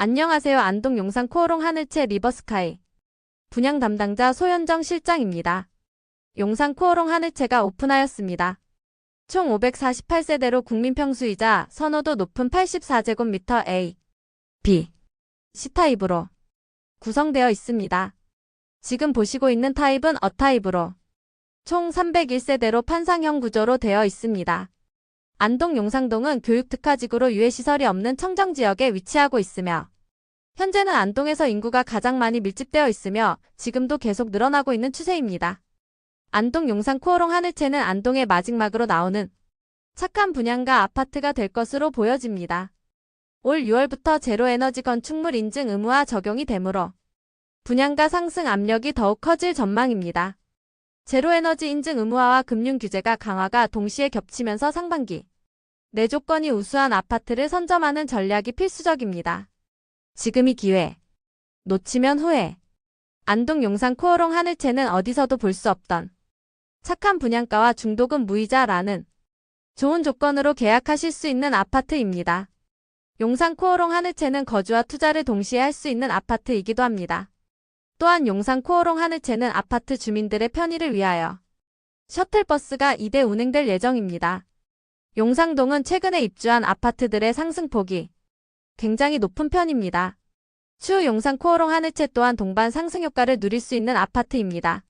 안녕하세요. 안동 용산 코오롱 하늘채 리버스카이 분양 담당자 소현정 실장입니다. 용산 코오롱 하늘채가 오픈하였습니다. 총 548세대로 국민 평수이자 선호도 높은 84제곱미터 A, B, C타입으로 구성되어 있습니다. 지금 보시고 있는 타입은 어타입으로 총 301세대로 판상형 구조로 되어 있습니다. 안동 용상동은 교육특화지구로 유해시설이 없는 청정지역에 위치하고 있으며 현재는 안동에서 인구가 가장 많이 밀집되어 있으며 지금도 계속 늘어나고 있는 추세입니다. 안동 용산 코오롱 하늘채는 안동의 마지막으로 나오는 착한 분양가 아파트가 될 것으로 보여집니다. 올 6월부터 제로에너지 건축물 인증 의무화 적용이 되므로 분양가 상승 압력이 더욱 커질 전망입니다. 제로에너지 인증 의무화와 금융 규제가 강화가 동시에 겹치면서 상반기 내 조건이 우수한 아파트를 선점하는 전략이 필수적입니다. 지금이 기회. 놓치면 후회. 안동 용산 코오롱 하늘채는 어디서도 볼 수 없던 착한 분양가와 중도금 무이자라는 좋은 조건으로 계약하실 수 있는 아파트입니다. 용산 코오롱 하늘채는 거주와 투자를 동시에 할 수 있는 아파트이기도 합니다. 또한 용산 코오롱 하늘채는 아파트 주민들의 편의를 위하여 셔틀버스가 2대 운행될 예정입니다. 용상동은 최근에 입주한 아파트들의 상승폭이 굉장히 높은 편입니다. 추후 용산 코오롱 하늘채 또한 동반 상승 효과를 누릴 수 있는 아파트입니다.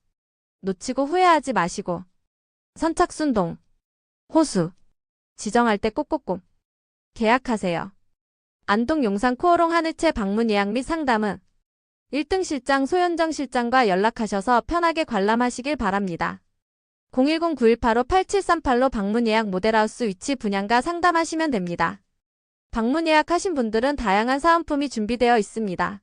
놓치고 후회하지 마시고 선착순동, 호수, 지정할 때 꼭꼭꼭 계약하세요. 안동 용산 코오롱 하늘채 방문 예약 및 상담은 1등 실장 소현정 실장과 연락하셔서 편하게 관람하시길 바랍니다. 010-9185-8738로 방문 예약 모델하우스 위치 분양가 상담하시면 됩니다. 방문 예약하신 분들은 다양한 사은품이 준비되어 있습니다.